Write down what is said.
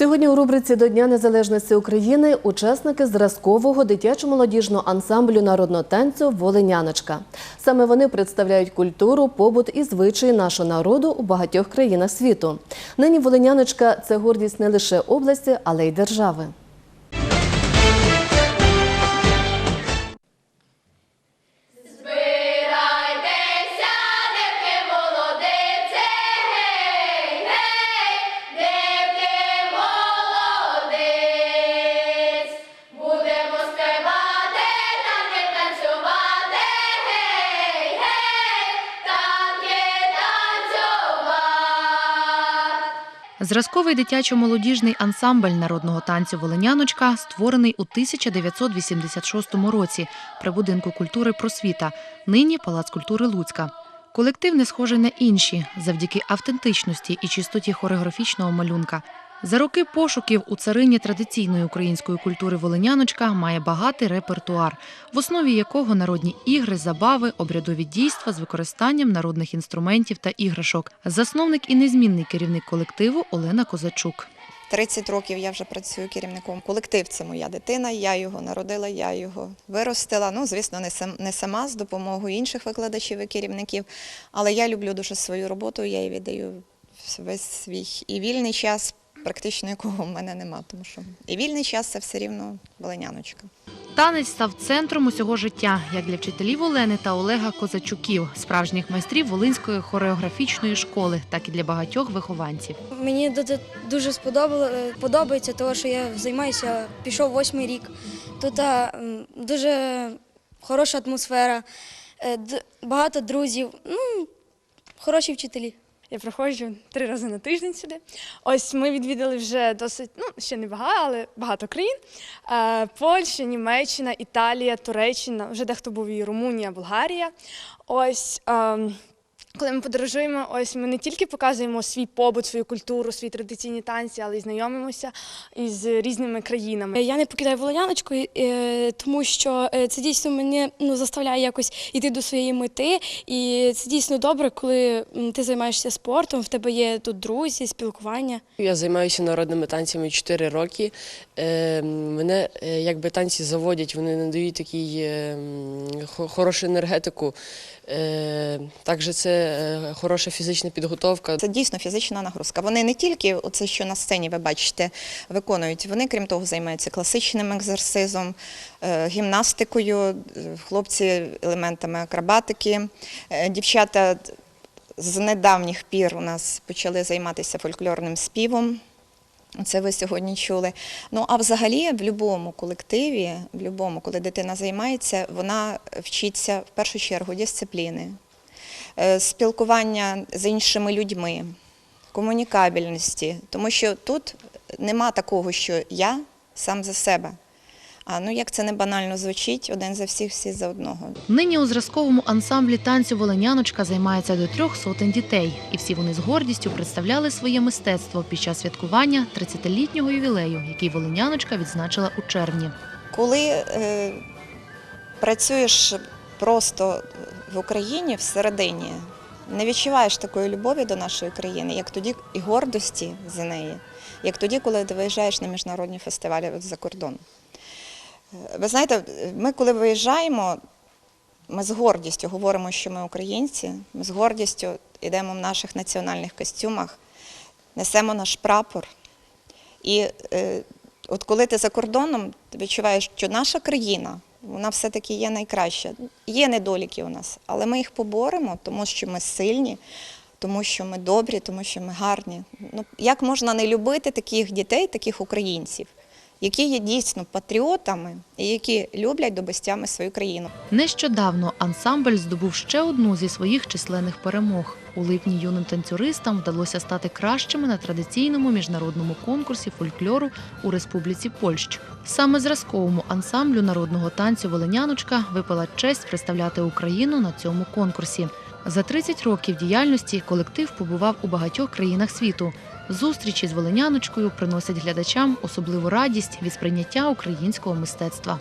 Сьогодні у рубриці до Дня Незалежності України учасники зразкового дитячо-молодіжного ансамблю народного танцю Волиняночка. Саме вони представляють культуру, побут і звичаї нашого народу у багатьох країнах світу. Нині Волиняночка це гордість не лише області, але й держави. Зразковий дитячо-молодіжний ансамбль народного танцю Волиняночка створений у 1986 році при будинку культури Просвіта, нині Палац культури Луцька. Колектив не схожий на інші завдяки автентичності і чистоті хореографічного малюнка. За роки пошуків у царині традиційної української культури Волиняночка має багатий репертуар, в основі якого народні ігри, забави, обрядові дійства з використанням народних інструментів та іграшок. Засновник і незмінний керівник колективу Олена Козачук. 30 років я вже працюю керівником. Колектив це моя дитина, я його народила, я його виростила. Ну, звісно, не сама з допомогою інших викладачів і керівників. Але я люблю дуже свою роботу, я їй віддаю весь свій і вільний час, практично якого в мене нема, тому що і вільний час це все рівно волиняночка. Танець став центром усього життя, як для вчителів Олени та Олега Козачуків, справжніх майстрів Волинської хореографічної школи, так і для багатьох вихованців. Мені дуже- сподобало, е, подобається, того, що я займаюся, пішов восьмий рік. Тут дуже хороша атмосфера, е, багато друзів, ну, хороші вчителі. Я приходжу три рази на тиждень сюди. Ось ми відвідали вже досить, ну ще не багато, але багато країн. Е, Польща, Німеччина, Італія, Туреччина, вже дехто був і Румунія, Болгарія. Ось. Коли ми подорожуємо, ось ми не тільки показуємо свій побут, свою культуру, свої традиційні танці, але й знайомимося із різними країнами. Я не покидаю волоняночку, е, тому що е, це дійсно мене ну, заставляє якось йти до своєї мети. І це дійсно добре, коли ти займаєшся спортом, в тебе є тут друзі, спілкування. Я займаюся народними танцями 4 роки. Е, Мене якби танці заводять, вони надають такий хорошу енергетику. Також це е, хороша фізична підготовка. Це дійсно фізична нагрузка. Вони не тільки оце, що на сцені ви бачите, виконують. Вони, крім того, займаються класичним екзерсизом, е, гімнастикою, е, хлопці елементами акробатики, дівчата з недавніх пір у нас почали займатися фольклорним співом. Це ви сьогодні чули. Ну а взагалі в будь-якому колективі, в будь-якому, коли дитина займається, вона вчиться в першу чергу дисципліни, спілкування з іншими людьми, комунікабельності. Тому що тут нема такого, що я сам за себе. А ну як це не банально звучить, один за всіх, всі за одного. Нині у зразковому ансамблі танцю Волиняночка займається до трьох сотень дітей, і всі вони з гордістю представляли своє мистецтво під час святкування 30-літнього ювілею, який Волиняночка відзначила у червні. Коли е, працюєш просто в Україні всередині, не відчуваєш такої любові до нашої країни, як тоді і гордості за неї, як тоді, коли ти виїжджаєш на міжнародні фестивалі за кордон. Ви знаєте, ми коли виїжджаємо, ми з гордістю говоримо, що ми українці, ми з гордістю йдемо в наших національних костюмах, несемо наш прапор. І е, от коли ти за кордоном, ти відчуваєш, що наша країна, вона все-таки є найкраща. Є недоліки у нас, але ми їх поборемо, тому що ми сильні, тому що ми добрі, тому що ми гарні. Ну, як можна не любити таких дітей, таких українців, які є дійсно патріотами і які люблять до безтями свою країну? Нещодавно ансамбль здобув ще одну зі своїх численних перемог. У липні юним танцюристам вдалося стати кращими на традиційному міжнародному конкурсі фольклору у Республіці Польщ. Саме зразковому ансамблю народного танцю Волиняночка випала честь представляти Україну на цьому конкурсі. За 30 років діяльності колектив побував у багатьох країнах світу. Зустрічі з Волиняночкою приносять глядачам особливу радість від сприйняття українського мистецтва.